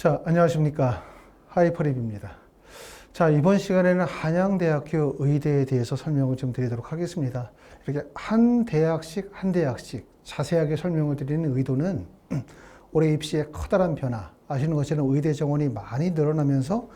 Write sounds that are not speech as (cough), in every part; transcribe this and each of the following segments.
자, 안녕하십니까. 하이퍼립입니다. 자, 이번 시간에는 한양대학교 의대에 대해서 설명을 좀 드리도록 하겠습니다. 이렇게 한 대학씩 한 대학씩 자세하게 설명을 드리는 의도는 (clears throat) 올해 입시에 커다란 변화, 아시는 것처럼 의대 정원이 많이 늘어나면서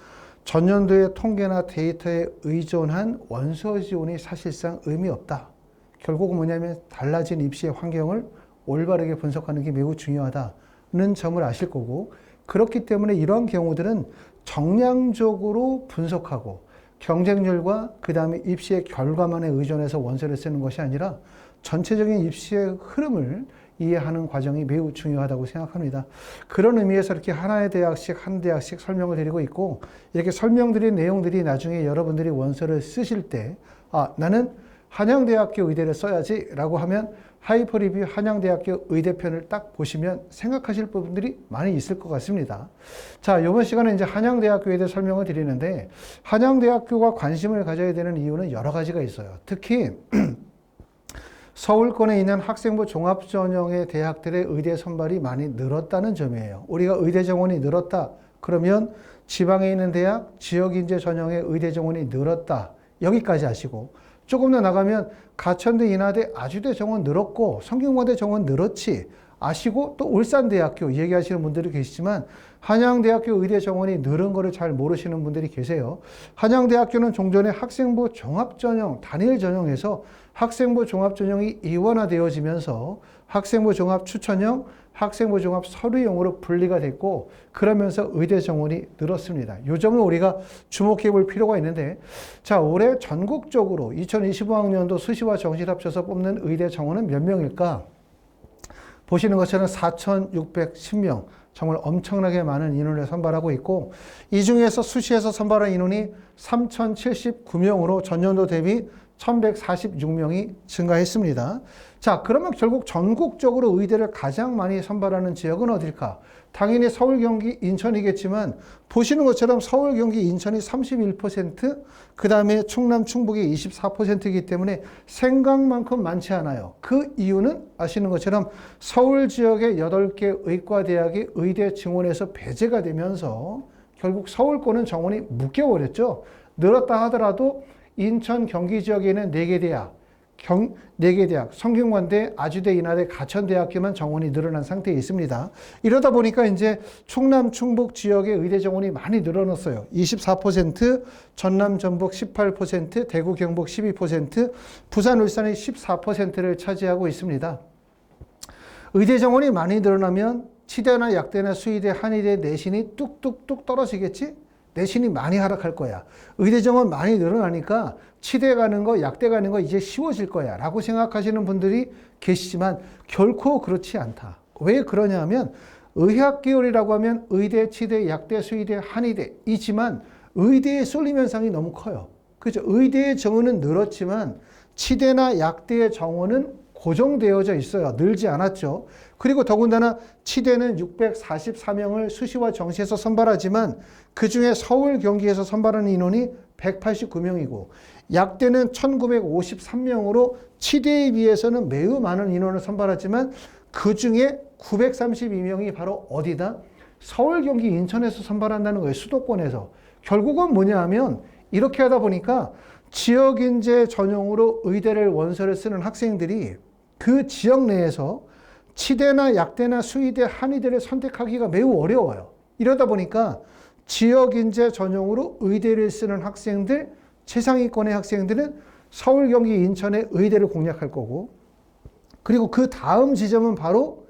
전년도의 통계나 데이터에 의존한 원서 지원이 사실상 의미 없다. 결국은 뭐냐면 달라진 입시의 환경을 올바르게 분석하는 게 매우 중요하다는 점을 아실 거고 그렇기 때문에 이런 경우들은 정량적으로 분석하고 경쟁률과 그 다음에 입시의 결과만에 의존해서 원서를 쓰는 것이 아니라 전체적인 입시의 흐름을 이해하는 과정이 매우 중요하다고 생각합니다. 그런 의미에서 이렇게 하나의 대학씩 한 대학씩 설명을 드리고 있고 이렇게 설명드린 내용들이 나중에 여러분들이 원서를 쓰실 때 아, 나는 한양대학교 의대를 써야지 라고 하면 하이퍼 리뷰 한양대학교 의대편을 딱 보시면 생각하실 부분들이 많이 있을 것 같습니다. 자, 이번 시간에 이제 한양대학교에 대해 설명을 드리는데 한양대학교가 관심을 가져야 되는 이유는 여러 가지가 있어요. 특히 (clears throat) 서울권에 있는 학생부 종합 전형의 대학들의 의대 선발이 많이 늘었다는 점이에요. 우리가 의대 정원이 늘었다. 그러면 지방에 있는 대학, 지역 인재 전형의 의대 정원이 늘었다. 여기까지 아시고 조금 더 나가면 가천대, 인하대, 아주대 정원 늘었고 성균관대 정원 늘었지. 아시고 또 울산대학교 얘기하시는 분들이 계시지만 한양대학교 의대 정원이 늘은 거를 잘 모르시는 분들이 계세요. 한양대학교는 종전에 학생부 종합전형, 단일 전형에서 학생부 종합전형이 이원화되어지면서 학생부 종합 추천형, 학생부 종합 서류형으로 분리가 됐고 그러면서 의대 정원이 늘었습니다. 요 점을 우리가 주목해 볼 필요가 있는데 자 올해 전국적으로 2025학년도 수시와 정시 합쳐서 뽑는 의대 정원은 몇 명일까? 보시는 것처럼 4,610명 정말 엄청나게 많은 인원을 선발하고 있고 이 중에서 수시에서 선발한 인원이 3,079명으로 전년도 대비 1,146명이 증가했습니다. 자, 그러면 결국 전국적으로 의대를 가장 많이 선발하는 지역은 어딜까? 당연히 서울, 경기, 인천이겠지만 보시는 것처럼 서울, 경기, 인천이 31%, 그 다음에 충남, 충북이 24%이기 때문에 생각만큼 많지 않아요. 그 이유는 아시는 것처럼 서울 지역의 8개 의과대학이 의대 증원에서 배제가 되면서 결국 서울권은 정원이 묶여버렸죠. 늘었다 하더라도 인천 경기 지역에 있는 4개 대학, 경, 4개 대학, 성균관대, 아주대, 인하대, 가천대학교만 정원이 늘어난 상태에 있습니다. 이러다 보니까 이제 충남, 충북 지역의 의대 정원이 많이 늘어났어요. 24%, 전남, 전북 18%, 대구, 경북 12%, 부산, 울산이 14%를 차지하고 있습니다. 의대 정원이 많이 늘어나면 치대나 약대나 수의대, 한의대 내신이 뚝뚝뚝 떨어지겠지? 내신이 많이 하락할 거야. 의대 정원 많이 늘어나니까 치대 가는 거, 약대 가는 거 이제 쉬워질 거야. 라고 생각하시는 분들이 계시지만 결코 그렇지 않다. 왜 그러냐 하면 의학 계열이라고 하면 의대, 치대, 약대, 수의대, 한의대 이지만 의대의 쏠림 현상이 너무 커요. 그죠? 의대의 정원은 늘었지만 치대나 약대의 정원은 고정되어져 있어요. 늘지 않았죠. 그리고 더군다나 치대는 644명을 수시와 정시에서 선발하지만 그 중에 서울 경기에서 선발하는 인원이 189명이고 약대는 1953명으로 치대에 비해서는 매우 많은 인원을 선발하지만 그 중에 932명이 바로 어디다? 서울 경기 인천에서 선발한다는 거예요. 수도권에서. 결국은 뭐냐 하면 이렇게 하다 보니까 지역 인재 전용으로 의대를 원서를 쓰는 학생들이 그 지역 내에서 치대나 약대나 수의대, 한의대를 선택하기가 매우 어려워요. 이러다 보니까 지역 인재 전용으로 의대를 쓰는 학생들, 최상위권의 학생들은 서울, 경기, 인천의 의대를 공략할 거고, 그리고 그 다음 지점은 바로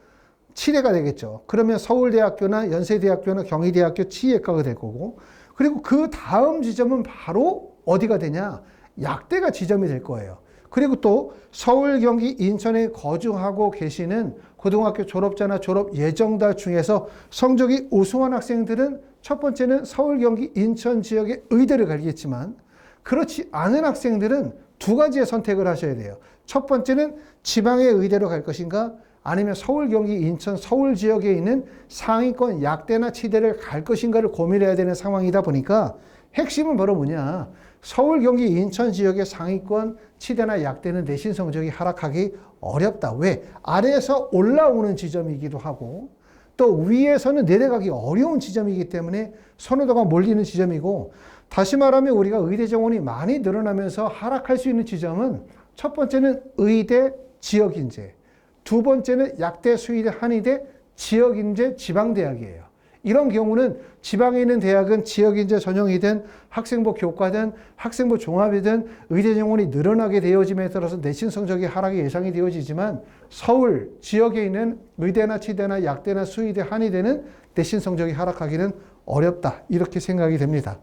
치대가 되겠죠. 그러면 서울대학교나 연세대학교나 경희대학교 치의학과가 될 거고, 그리고 그 다음 지점은 바로 어디가 되냐? 약대가 지점이 될 거예요. 그리고 또 서울, 경기, 인천에 거주하고 계시는 고등학교 졸업자나 졸업 예정자 중에서 성적이 우수한 학생들은 첫 번째는 서울, 경기, 인천 지역의 의대를 가겠지만 그렇지 않은 학생들은 두 가지의 선택을 하셔야 돼요. 첫 번째는 지방의 의대로 갈 것인가 아니면 서울, 경기, 인천, 서울 지역에 있는 상위권 약대나 치대를 갈 것인가를 고민해야 되는 상황이다 보니까 핵심은 바로 뭐냐. 서울, 경기, 인천 지역의 상위권 치대나 약대는 내신 성적이 하락하기 어렵다. 왜? 아래에서 올라오는 지점이기도 하고 또 위에서는 내려가기 어려운 지점이기 때문에 선호도가 몰리는 지점이고 다시 말하면 우리가 의대 정원이 많이 늘어나면서 하락할 수 있는 지점은 첫 번째는 의대 지역 인재, 두 번째는 약대, 수의대, 한의대, 지역 인재, 지방 대학이에요. 이런 경우는 지방에 있는 대학은 지역 인재 전형이든 학생부 교과든 학생부 종합이든 의대 정원이 늘어나게 되어짐에 따라서 내신 성적이 하락이 예상이 되어지지만 서울 지역에 있는 의대나 치대나 약대나 수의대, 한의대는 내신 성적이 하락하기는 어렵다. 이렇게 생각이 됩니다.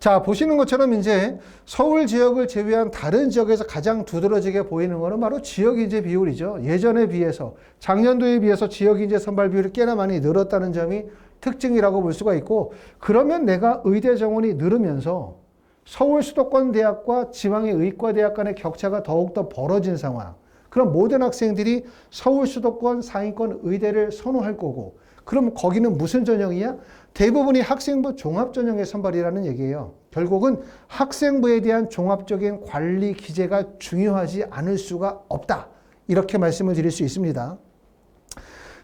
자, 보시는 것처럼 이제 서울 지역을 제외한 다른 지역에서 가장 두드러지게 보이는 것은 바로 지역인재 비율이죠. 예전에 비해서, 작년도에 비해서 지역인재 선발 비율이 꽤나 많이 늘었다는 점이 특징이라고 볼 수가 있고, 그러면 내가 의대 정원이 늘으면서 서울 수도권 대학과 지방의 의과 대학 간의 격차가 더욱더 벌어진 상황. 그럼 모든 학생들이 서울 수도권 상위권 의대를 선호할 거고, 그럼 거기는 무슨 전형이야? 대부분이 학생부 종합전형의 선발이라는 얘기예요. 결국은 학생부에 대한 종합적인 관리 기재가 중요하지 않을 수가 없다. 이렇게 말씀을 드릴 수 있습니다.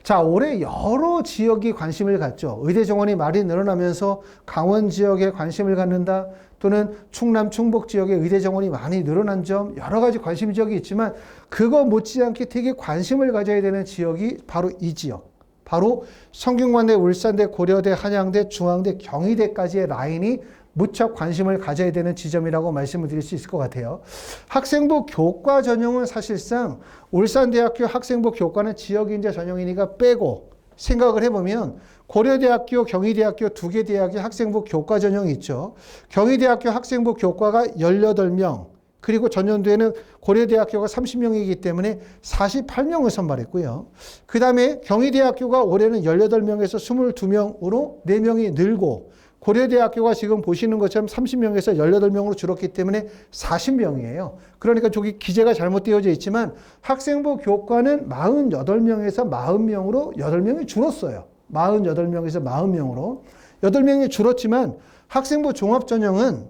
자, 올해 여러 지역이 관심을 갖죠. 의대 정원이 많이 늘어나면서 강원 지역에 관심을 갖는다. 또는 충남, 충북 지역에 의대 정원이 많이 늘어난 점 여러 가지 관심 지역이 있지만 그거 못지않게 되게 관심을 가져야 되는 지역이 바로 이 지역. 바로 성균관대, 울산대, 고려대, 한양대, 중앙대, 경희대까지의 라인이 무척 관심을 가져야 되는 지점이라고 말씀을 드릴 수 있을 것 같아요. 학생부 교과 전형은 사실상 울산대학교 학생부 교과는 지역인재 전형이니까 빼고 생각을 해보면 고려대학교, 경희대학교 두 개 대학의 학생부 교과 전형이 있죠. 경희대학교 학생부 교과가 18명, 그리고 전년도에는 고려대학교가 30명이기 때문에 48명을 선발했고요. 그 다음에 경희대학교가 올해는 18명에서 22명으로 4명이 늘고 고려대학교가 지금 보시는 것처럼 30명에서 18명으로 줄었기 때문에 40명이에요. 그러니까 저기 기재가 잘못되어져 있지만 학생부 교과는 48명에서 40명으로 8명이 줄었어요. 48명에서 40명으로. 8명이 줄었지만 학생부 종합전형은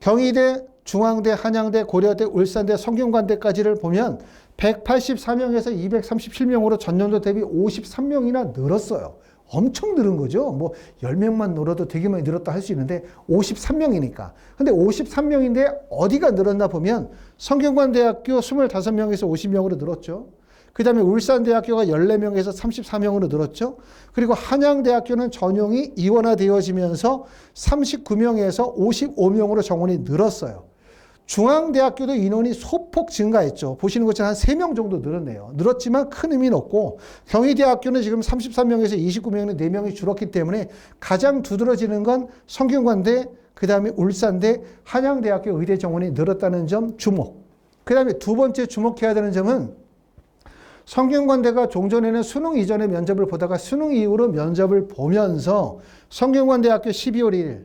경희대, 중앙대, 한양대, 고려대, 울산대, 성균관대까지를 보면 184명에서 237명으로 전년도 대비 53명이나 늘었어요. 엄청 늘은 거죠. 뭐 10명만 늘어도 되게 많이 늘었다 할 수 있는데 53명이니까. 근데 53명인데 어디가 늘었나 보면 성균관대학교 25명에서 50명으로 늘었죠. 그 다음에 울산대학교가 14명에서 34명으로 늘었죠. 그리고 한양대학교는 전용이 이원화되어지면서 39명에서 55명으로 정원이 늘었어요. 중앙대학교도 인원이 소폭 증가했죠. 보시는 것처럼 한 3명 정도 늘었네요. 늘었지만 큰 의미는 없고 경희대학교는 지금 33명에서 29명은 4명이 줄었기 때문에 가장 두드러지는 건 성균관대, 그 다음에 울산대, 한양대학교 의대 정원이 늘었다는 점 주목. 그 다음에 두 번째 주목해야 되는 점은 성균관대가 종전에는 수능 이전에 면접을 보다가 수능 이후로 면접을 보면서 성균관대학교 12월 1일,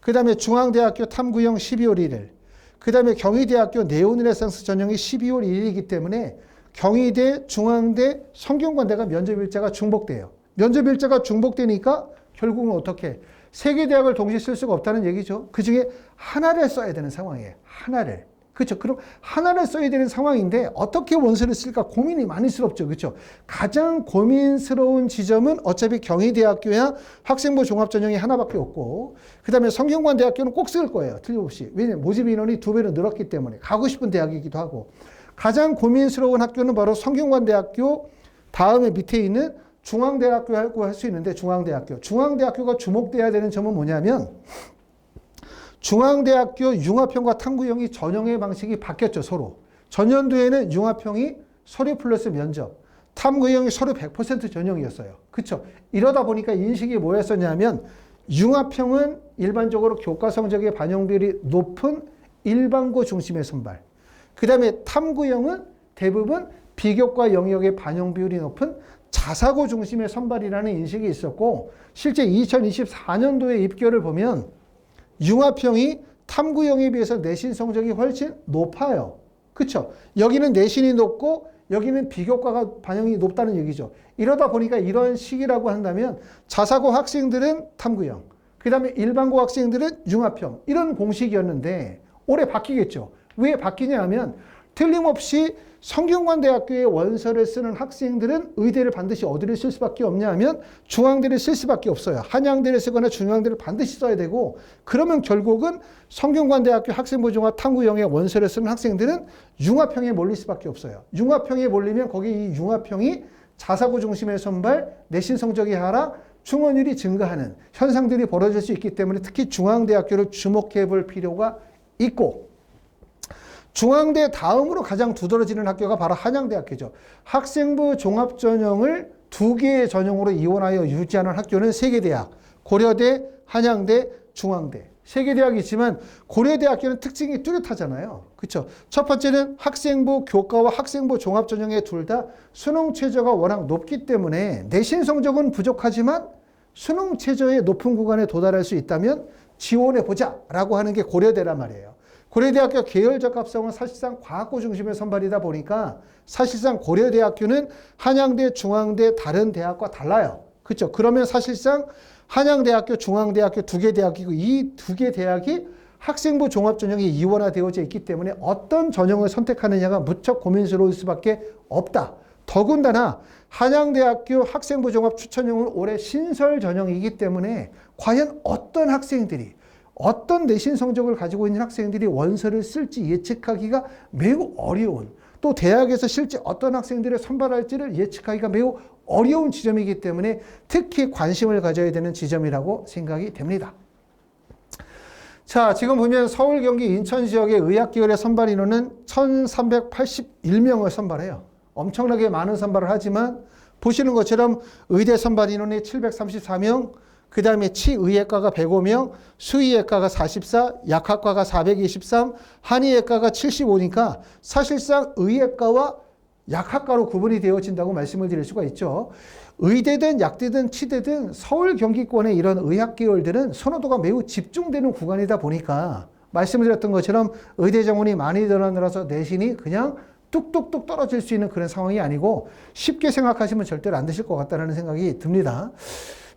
그 다음에 중앙대학교 탐구형 12월 1일, 그 다음에 경희대학교 네오르네상스 전형이 12월 1일이기 때문에 경희대, 중앙대, 성균관대가 면접 일자가 중복돼요. 면접 일자가 중복되니까 결국은 어떻게 세 개 대학을 동시에 쓸 수가 없다는 얘기죠. 그 중에 하나를 써야 되는 상황이에요. 하나를. 그렇죠. 그럼 하나를 써야 되는 상황인데 어떻게 원서를 쓸까 고민이 많이스럽죠. 그렇죠. 가장 고민스러운 지점은 어차피 경희대학교야 학생부 종합전형이 하나밖에 없고 그다음에 성균관대학교는 꼭 쓸 거예요. 틀림없이. 왜냐면 모집 인원이 두 배로 늘었기 때문에 가고 싶은 대학이기도 하고 가장 고민스러운 학교는 바로 성균관대학교 다음에 밑에 있는 중앙대학교라고 할 수 있는데 중앙대학교. 중앙대학교가 주목돼야 되는 점은 뭐냐면 중앙대학교 융합형과 탐구형이 전형의 방식이 바뀌었죠, 서로. 전년도에는 융합형이 서류 플러스 면접, 탐구형이 서류 100% 전형이었어요. 그쵸? 이러다 보니까 인식이 뭐였었냐면, 융합형은 일반적으로 교과 성적의 반영 비율이 높은 일반고 중심의 선발. 그 다음에 탐구형은 대부분 비교과 영역의 반영 비율이 높은 자사고 중심의 선발이라는 인식이 있었고, 실제 2024년도의 입결을 보면 융합형이 탐구형에 비해서 내신 성적이 훨씬 높아요. 그쵸? 여기는 내신이 높고 여기는 비교과가 반영이 높다는 얘기죠. 이러다 보니까 이런 식이라고 한다면 자사고 학생들은 탐구형, 그 다음에 일반고 학생들은 융합형 이런 공식이었는데 올해 바뀌겠죠. 왜 바뀌냐 하면 틀림없이 성균관대학교의 원서를 쓰는 학생들은 의대를 반드시 어디를 쓸 수밖에 없냐 하면 중앙대를 쓸 수밖에 없어요. 한양대를 쓰거나 중앙대를 반드시 써야 되고 그러면 결국은 성균관대학교 학생부 종합 탐구형의 원서를 쓰는 학생들은 융합형에 몰릴 수밖에 없어요. 융합형에 몰리면 거기 이 융합형이 자사고 중심의 선발, 내신 성적이 하락, 충원율이 증가하는 현상들이 벌어질 수 있기 때문에 특히 중앙대학교를 주목해 볼 필요가 있고 중앙대 다음으로 가장 두드러지는 학교가 바로 한양대학교죠. 학생부 종합전형을 두 개의 전형으로 이원하여 유지하는 학교는 세 개 대학, 고려대, 한양대, 중앙대. 세 개 대학이 있지만 고려대학교는 특징이 뚜렷하잖아요. 그렇죠? 첫 번째는 학생부 교과와 학생부 종합전형의 둘 다 수능 최저가 워낙 높기 때문에 내신 성적은 부족하지만 수능 최저의 높은 구간에 도달할 수 있다면 지원해 보자라고 하는 게 고려대란 말이에요. 고려대학교 계열적 합성은 사실상 과학고 중심의 선발이다 보니까 사실상 고려대학교는 한양대, 중앙대 다른 대학과 달라요. 그렇죠? 그러면 사실상 한양대학교, 중앙대학교 두 개 대학이고 이 두 개 대학이 학생부 종합 전형이 이원화되어져 있기 때문에 어떤 전형을 선택하느냐가 무척 고민스러울 수밖에 없다. 더군다나 한양대학교 학생부 종합 추천형은 올해 신설 전형이기 때문에 과연 어떤 학생들이 어떤 내신 성적을 가지고 있는 학생들이 원서를 쓸지 예측하기가 매우 어려운 또 대학에서 실제 어떤 학생들을 선발할지를 예측하기가 매우 어려운 지점이기 때문에 특히 관심을 가져야 되는 지점이라고 생각이 됩니다. 자, 지금 보면 서울, 경기, 인천 지역의 의학계열의 선발 인원은 1381명을 선발해요. 엄청나게 많은 선발을 하지만 보시는 것처럼 의대 선발 인원이 734명, 그 다음에 치의학과가 105명, 수의학과가 44, 약학과가 423, 한의학과가 75니까 사실상 의학과와 약학과로 구분이 되어진다고 말씀을 드릴 수가 있죠. 의대든 약대든 치대든 서울 경기권의 이런 의학 계열들은 선호도가 매우 집중되는 구간이다 보니까 말씀을 드렸던 것처럼 의대 정원이 많이 늘어나서 내신이 그냥 뚝뚝뚝 떨어질 수 있는 그런 상황이 아니고 쉽게 생각하시면 절대로 안 되실 것 같다는 생각이 듭니다.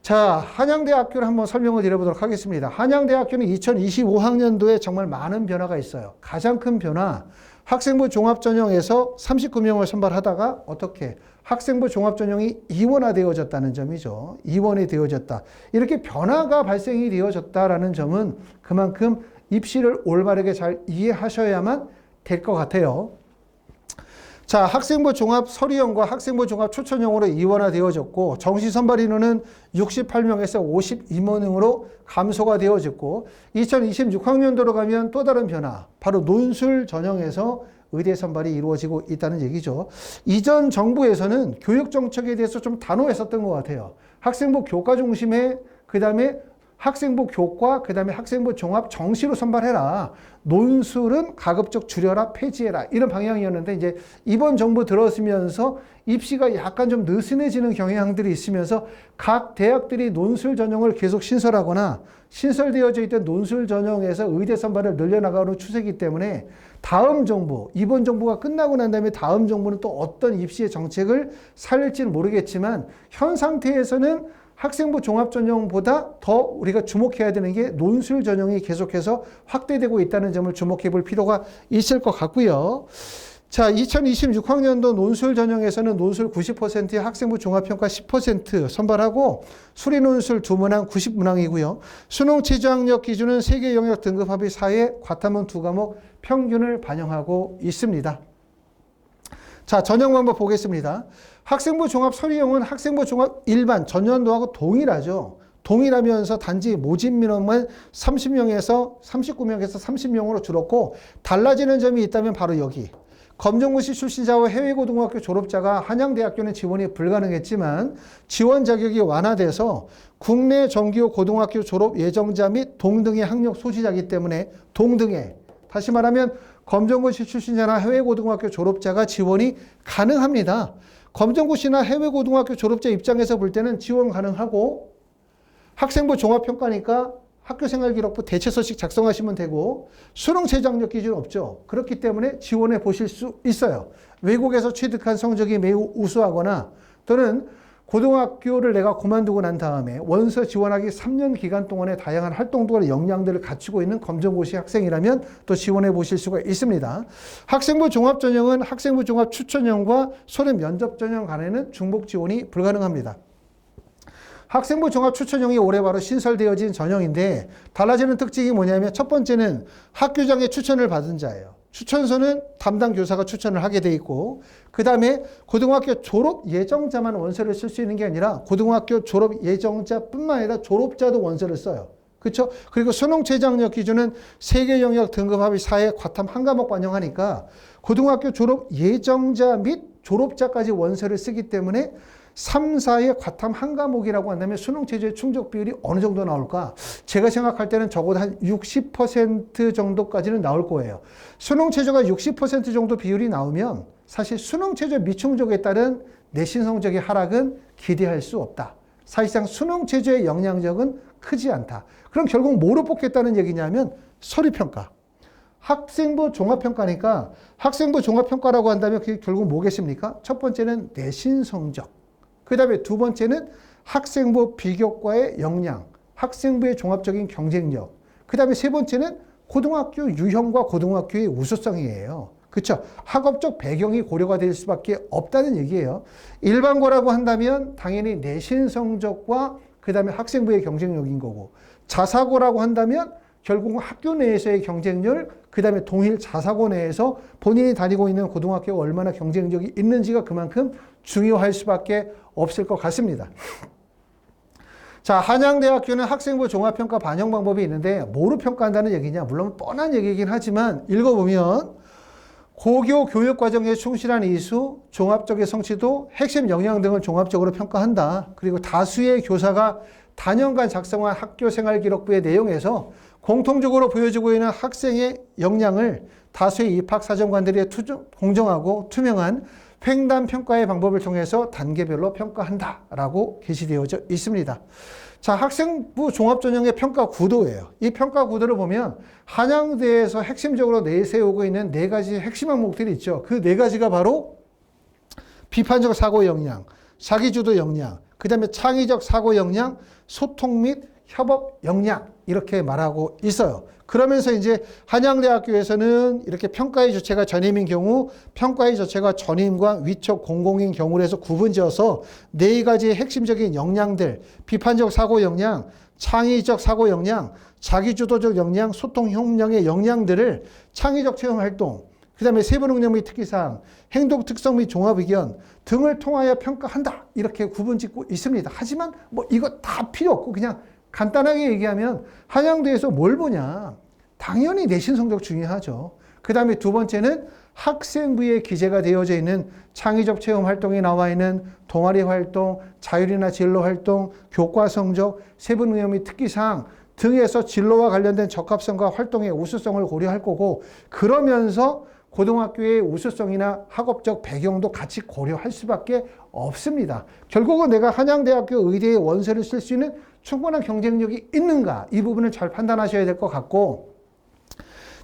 자, 한양대학교를 한번 설명을 드려보도록 하겠습니다. 한양대학교는 2025학년도에 정말 많은 변화가 있어요. 가장 큰 변화, 학생부 종합전형에서 39명을 선발하다가 어떻게 학생부 종합전형이 이원화되어졌다는 점이죠. 이원이 되어졌다. 이렇게 변화가 발생이 되어졌다라는 점은 그만큼 입시를 올바르게 잘 이해하셔야만 될 것 같아요. 자, 학생부 종합 서류형과 학생부 종합 초천형으로 이원화되어졌고 정시 선발 인원은 68명에서 52명으로 감소가 되어졌고 2026학년도로 가면 또 다른 변화, 바로 논술 전형에서 의대 선발이 이루어지고 있다는 얘기죠. 이전 정부에서는 교육 정책에 대해서 좀 단호했었던 것 같아요. 학생부 교과 중심의 그 다음에 학생부 교과, 그 다음에 학생부 종합 정시로 선발해라. 논술은 가급적 줄여라, 폐지해라. 이런 방향이었는데, 이제 이번 정부 들어서면서 입시가 약간 좀 느슨해지는 경향들이 있으면서 각 대학들이 논술 전형을 계속 신설하거나 신설되어져 있던 논술 전형에서 의대 선발을 늘려나가는 추세이기 때문에 다음 정부, 이번 정부가 끝나고 난 다음에 다음 정부는 또 어떤 입시의 정책을 살릴지는 모르겠지만 현 상태에서는 학생부 종합 전형보다 더 우리가 주목해야 되는 게 논술 전형이 계속해서 확대되고 있다는 점을 주목해 볼 필요가 있을 것 같고요. 자, 2026학년도 논술 전형에서는 논술 90%의 학생부 종합평가 10% 선발하고 수리 논술 두 문항 90문항이고요. 수능 최저학력 기준은 세계 영역 등급 합의 4에 과탐은 두 과목 평균을 반영하고 있습니다. 자, 전형 방법 보겠습니다. 학생부 종합 서류형은 학생부 종합 일반 전년도하고 동일하죠. 동일하면서 단지 모집 민원만 30명에서 39명에서 30명으로 줄었고 달라지는 점이 있다면 바로 여기. 검정고시 출신자와 해외고등학교 졸업자가 한양대학교는 지원이 불가능했지만 지원 자격이 완화돼서 국내 정규 고등학교 졸업 예정자 및 동등의 학력 소지자이기 때문에 동등의 다시 말하면 검정고시 출신자나 해외고등학교 졸업자가 지원이 가능합니다. 검정고시나 해외 고등학교 졸업자 입장에서 볼 때는 지원 가능하고 학생부 종합평가니까 학교생활기록부 대체서식 작성하시면 되고 수능 최저학력 기준 없죠. 그렇기 때문에 지원해 보실 수 있어요. 외국에서 취득한 성적이 매우 우수하거나 또는 고등학교를 내가 그만두고 난 다음에 원서 지원하기 3년 기간 동안에 다양한 활동들과 역량들을 갖추고 있는 검정고시 학생이라면 또 지원해 보실 수가 있습니다. 학생부 종합전형은 학생부 종합 추천형과 소련 면접 전형 간에는 중복 지원이 불가능합니다. 학생부 종합 추천형이 올해 바로 신설되어진 전형인데 달라지는 특징이 뭐냐면 첫 번째는 학교장의 추천을 받은 자예요. 추천서는 담당 교사가 추천을 하게 돼 있고 그 다음에 고등학교 졸업 예정자만 원서를 쓸 수 있는 게 아니라 고등학교 졸업 예정자뿐만 아니라 졸업자도 원서를 써요. 그렇죠? 그리고 수능 최저학력 기준은 세계 영역 등급 합의 사회 과탐 한 과목 반영하니까 고등학교 졸업 예정자 및 졸업자까지 원서를 쓰기 때문에 3, 4의 과탐 한 과목이라고 한다면 수능 체제의 충족 비율이 어느 정도 나올까? 제가 생각할 때는 적어도 한 60% 정도까지는 나올 거예요. 수능 체제가 60% 정도 비율이 나오면 사실 수능 체제 미충족에 따른 내신 성적의 하락은 기대할 수 없다. 사실상 수능 체제의 영향력은 크지 않다. 그럼 결국 뭐로 뽑겠다는 얘기냐면 서류 평가. 학생부 종합평가니까 학생부 종합평가라고 한다면 그게 결국 뭐겠습니까? 첫 번째는 내신 성적. 그 다음에 두 번째는 학생부 비교과의 역량, 학생부의 종합적인 경쟁력. 그 다음에 세 번째는 고등학교 유형과 고등학교의 우수성이에요. 그렇죠? 학업적 배경이 고려가 될 수밖에 없다는 얘기예요. 일반고라고 한다면 당연히 내신 성적과 그 다음에 학생부의 경쟁력인 거고 자사고라고 한다면 결국은 학교 내에서의 경쟁률, 그 다음에 동일 자사고 내에서 본인이 다니고 있는 고등학교가 얼마나 경쟁력이 있는지가 그만큼 중요할 수밖에 없을 것 같습니다. 자, 한양대학교는 학생부 종합평가 반영 방법이 있는데 뭐로 평가한다는 얘기냐? 물론 뻔한 얘기이긴 하지만 읽어보면 고교 교육 과정에 충실한 이수, 종합적인 성취도, 핵심 역량 등을 종합적으로 평가한다. 그리고 다수의 교사가 단연간 작성한 학교 생활 기록부의 내용에서 공통적으로 보여지고 있는 학생의 역량을 다수의 입학 사정관들이 투, 공정하고 투명한 횡단 평가의 방법을 통해서 단계별로 평가한다라고 게시되어져 있습니다. 자, 학생부 종합전형의 평가 구도예요. 이 평가 구도를 보면 한양대에서 핵심적으로 내세우고 있는 네 가지 핵심 항목들이 있죠. 그 네 가지가 바로 비판적 사고 역량, 자기주도 역량, 그 다음에 창의적 사고 역량, 소통 및 협업 역량 이렇게 말하고 있어요. 그러면서 이제 한양대학교에서는 이렇게 평가의 주체가 전임인 경우 평가의 주체가 전임과 위촉 공공인 경우를 해서 구분지어서 네 가지 핵심적인 역량들 비판적 사고 역량, 창의적 사고 역량, 자기주도적 역량, 소통 협력의 역량들을 창의적 체험 활동, 그 다음에 세부 능력 및 특기사항, 행동 특성 및 종합 의견 등을 통하여 평가한다. 이렇게 구분 짓고 있습니다. 하지만 뭐 이거 다 필요 없고 그냥 간단하게 얘기하면 한양대에서 뭘 보냐. 당연히 내신 성적 중요하죠. 그 다음에 두 번째는 학생부에 기재가 되어져 있는 창의적 체험 활동에 나와 있는 동아리 활동, 자율이나 진로 활동, 교과 성적, 능력 및 특기사항 등에서 진로와 관련된 적합성과 활동의 우수성을 고려할 거고 그러면서 고등학교의 우수성이나 학업적 배경도 같이 고려할 수밖에 없습니다. 결국은 내가 한양대학교 의대의 원서를 쓸 수 있는 충분한 경쟁력이 있는가 이 부분을 잘 판단하셔야 될 것 같고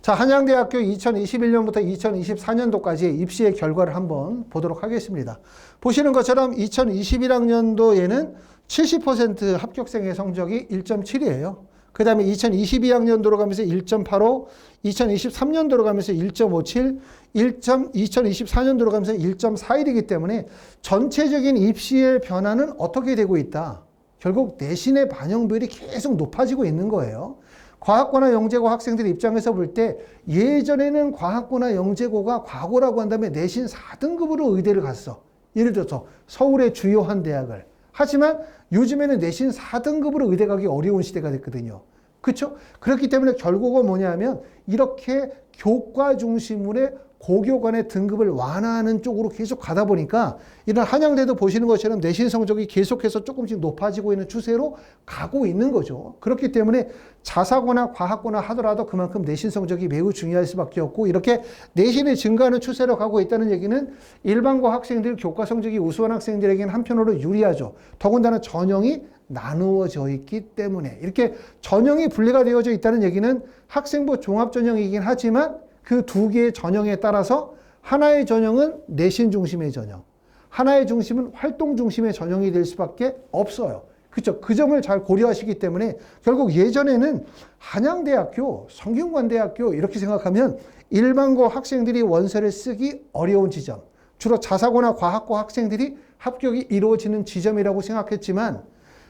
자 한양대학교 2021년부터 2024년도까지 입시의 결과를 한번 보도록 하겠습니다. 보시는 것처럼 2021학년도에는 70% 합격생의 성적이 1.7이에요. 그 다음에 2022학년도로 가면서 1.85, 2023년도로 가면서 1.57, 2024년도로 가면서 1.41이기 때문에 전체적인 입시의 변화는 어떻게 되고 있다? 결국 내신의 반영 비율이 계속 높아지고 있는 거예요. 과학고나 영재고 학생들 입장에서 볼 때 예전에는 과학고나 영재고가 과거라고 한다면 내신 4등급으로 의대를 갔어. 예를 들어서 서울의 주요한 대학을. 하지만 요즘에는 내신 4등급으로 의대 가기 어려운 시대가 됐거든요. 그렇죠? 그렇기 때문에 결국은 뭐냐면 이렇게 교과 중심으로 고교 간의 등급을 완화하는 쪽으로 계속 가다 보니까 이런 한양대도 보시는 것처럼 내신 성적이 계속해서 조금씩 높아지고 있는 추세로 가고 있는 거죠. 그렇기 때문에 자사고나 과학고나 하더라도 그만큼 내신 성적이 매우 중요할 수밖에 없고 이렇게 내신이 증가하는 추세로 가고 있다는 얘기는 일반고 학생들 교과 성적이 우수한 학생들에게는 한편으로 유리하죠. 더군다나 전형이 나누어져 있기 때문에 이렇게 전형이 분리가 되어져 있다는 얘기는 학생부 종합 전형이긴 하지만 그 두 개의 전형에 따라서 하나의 전형은 내신 중심의 전형, 하나의 중심은 활동 중심의 전형이 될 수밖에 없어요. 그렇죠. 그 점을 잘 고려하시기 때문에 결국 예전에는 한양대학교, 성균관대학교 이렇게 생각하면 일반고 학생들이 원서를 쓰기 어려운 지점, 주로 자사고나 과학고 학생들이 합격이 이루어지는 지점이라고 생각했지만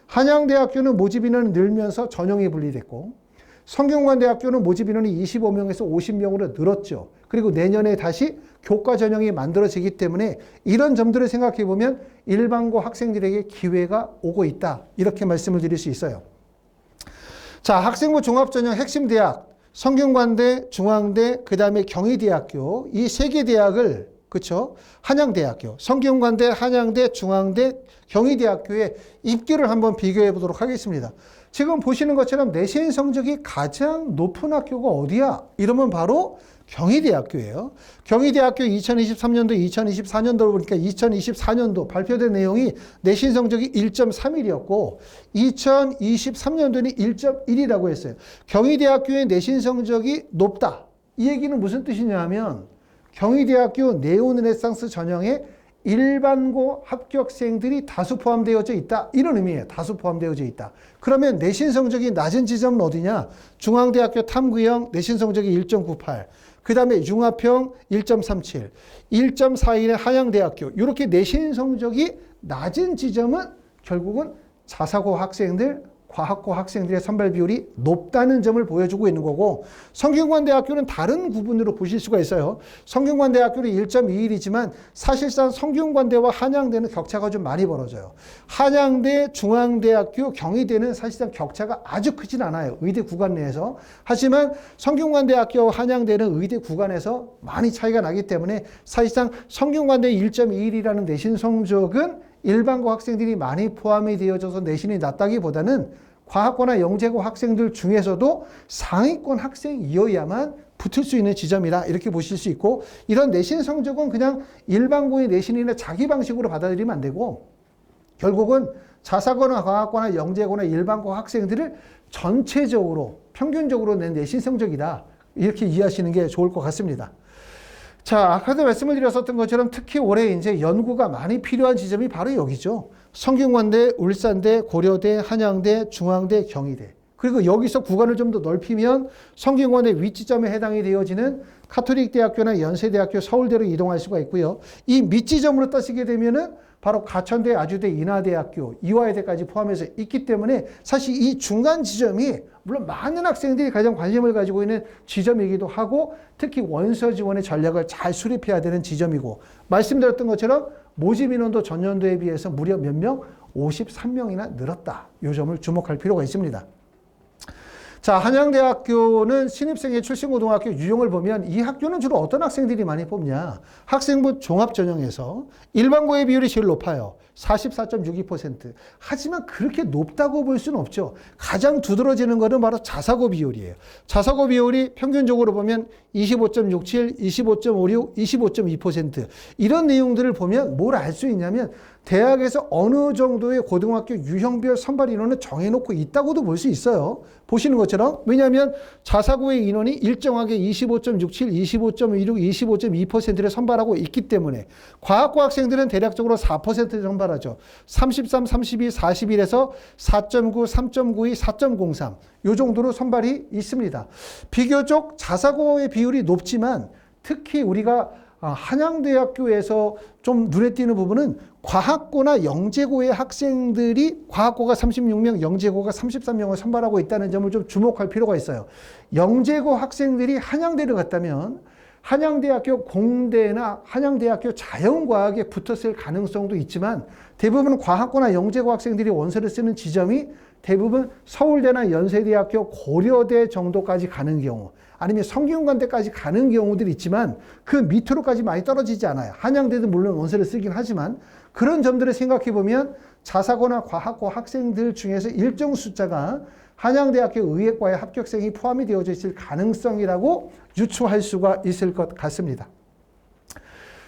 한양대학교는 모집 인원이 늘면서 전형이 분리됐고 성균관대학교는 모집 인원이 25명에서 50명으로 늘었죠. 그리고 내년에 다시 교과 전형이 만들어지기 때문에 이런 점들을 생각해 보면 일반고 학생들에게 기회가 오고 있다. 이렇게 말씀을 드릴 수 있어요. 자, 학생부 종합 전형 핵심 대학 성균관대, 중앙대, 그다음에 경희대학교 이 세 개 대학을 그렇죠? 한양대학교, 성균관대, 한양대, 중앙대, 경희대학교의 입기를 한번 비교해 보도록 하겠습니다. 지금 보시는 것처럼 내신 성적이 가장 높은 학교가 어디야? 이러면 바로 경희대학교예요. 경희대학교 2023년도, 2024년도를 보니까 2024년도 발표된 내용이 내신 성적이 1.31이었고 2023년도는 1.1이라고 했어요. 경희대학교의 내신 성적이 높다. 이 얘기는 무슨 뜻이냐 하면 경희대학교 네오르네상스 전형에 일반고 합격생들이 다수 포함되어져 있다. 이런 의미예요. 다수 포함되어져 있다. 그러면 내신 성적이 낮은 지점은 어디냐? 중앙대학교 탐구형 내신 성적이 1.98. 그 다음에 융합형 1.37, 1.41의 한양대학교. 이렇게 내신 성적이 낮은 지점은 결국은 자사고 학생들, 과학고 학생들의 선발 비율이 높다는 점을 보여주고 있는 거고 성균관대학교는 다른 구분으로 보실 수가 있어요. 성균관대학교는 1.21이지만 사실상 성균관대와 한양대는 격차가 좀 많이 벌어져요. 한양대, 중앙대학교, 경희대는 사실상 격차가 아주 크진 않아요. 의대 구간 내에서. 하지만 성균관대학교, 한양대는 의대 구간에서 많이 차이가 나기 때문에 사실상 성균관대 1.21이라는 내신 성적은 일반고 학생들이 많이 포함이 되어져서 내신이 낮다기보다는 과학고나 영재고 학생들 중에서도 상위권 학생이어야만 붙을 수 있는 지점이다. 이렇게 보실 수 있고 이런 내신 성적은 그냥 일반고의 내신이나 자기 방식으로 받아들이면 안 되고 결국은 자사고나 과학고나 영재고나 일반고 학생들을 전체적으로 평균적으로 낸 내신 성적이다. 이렇게 이해하시는 게 좋을 것 같습니다. 자, 아까도 말씀을 드렸었던 것처럼 특히 올해 이제 연구가 많이 필요한 지점이 바로 여기죠. 성균관대, 울산대, 고려대, 한양대, 중앙대, 경희대. 그리고 여기서 구간을 좀 더 넓히면 성균관의 위치점에 해당이 되어지는 카톨릭 대학교나 연세대학교, 서울대로 이동할 수가 있고요. 이 밑지점으로 따지게 되면은 바로 가천대, 아주대, 인하대학교, 이화여대까지 포함해서 있기 때문에 사실 이 중간 지점이 물론 많은 학생들이 가장 관심을 가지고 있는 지점이기도 하고 특히 원서 지원의 전략을 잘 수립해야 되는 지점이고 말씀드렸던 것처럼 모집 인원도 전년도에 비해서 무려 몇 명? 53명이나 늘었다. 이 점을 주목할 필요가 있습니다. 자, 한양대학교는 신입생의 출신 고등학교 유형을 보면 이 학교는 주로 어떤 학생들이 많이 뽑냐? 학생부 종합 전형에서 일반고의 비율이 제일 높아요. 44.62%. 하지만 그렇게 높다고 볼 수는 없죠. 가장 두드러지는 것은 바로 자사고 비율이에요. 자사고 비율이 평균적으로 보면 25.67, 25.56, 25.2% 이런 내용들을 보면 뭘 알 수 있냐면 대학에서 어느 정도의 고등학교 유형별 선발 인원을 정해놓고 있다고도 볼 수 있어요. 보시는 것처럼 왜냐하면 자사고의 인원이 일정하게 25.67, 25.16, 25.2%를 선발하고 있기 때문에 과학고 학생들은 대략적으로 4% 선발하죠. 33, 32, 41에서 4.9, 3.92, 4.03. 요 정도로 선발이 있습니다. 비교적 자사고의 비율이 높지만 특히 우리가 한양대학교에서 좀 눈에 띄는 부분은 과학고나 영재고의 학생들이 과학고가 36명, 영재고가 33명을 선발하고 있다는 점을 좀 주목할 필요가 있어요. 영재고 학생들이 한양대를 갔다면 한양대학교 공대나 한양대학교 자연과학에 붙었을 가능성도 있지만 대부분 과학고나 영재고 학생들이 원서를 쓰는 지점이 대부분 서울대나 연세대학교 고려대 정도까지 가는 경우 아니면 성균관대까지 가는 경우들이 있지만 그 밑으로까지 많이 떨어지지 않아요. 한양대도 물론 원서를 쓰긴 하지만 그런 점들을 생각해 보면 자사고나 과학고 학생들 중에서 일정 숫자가 한양대학교 의예과의 합격생이 포함이 되어져 있을 가능성이라고 유추할 수가 있을 것 같습니다.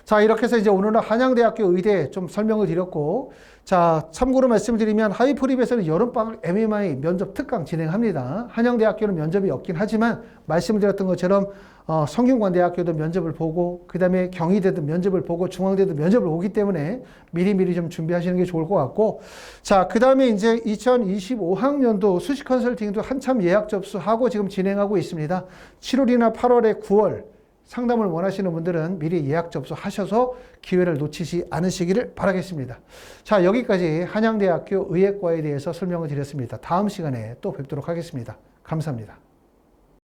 자, 이렇게 해서 이제 오늘은 한양대학교 의대 좀 설명을 드렸고, 자, 참고로 말씀드리면 하이프립에서는 여름방학 MMI 면접 특강 진행합니다. 한양대학교는 면접이 없긴 하지만 말씀드렸던 것처럼 어, 성균관대학교도 면접을 보고, 그 다음에 경희대도 면접을 보고, 중앙대도 면접을 보기 때문에 미리미리 좀 준비하시는 게 좋을 것 같고, 자, 그 다음에 이제 2025학년도 수시 컨설팅도 한참 예약 접수하고 지금 진행하고 있습니다. 7월이나 8월에 9월 상담을 원하시는 분들은 미리 예약 접수하셔서 기회를 놓치지 않으시기를 바라겠습니다. 자, 여기까지 한양대학교 의예과에 대해서 설명을 드렸습니다. 다음 시간에 또 뵙도록 하겠습니다. 감사합니다.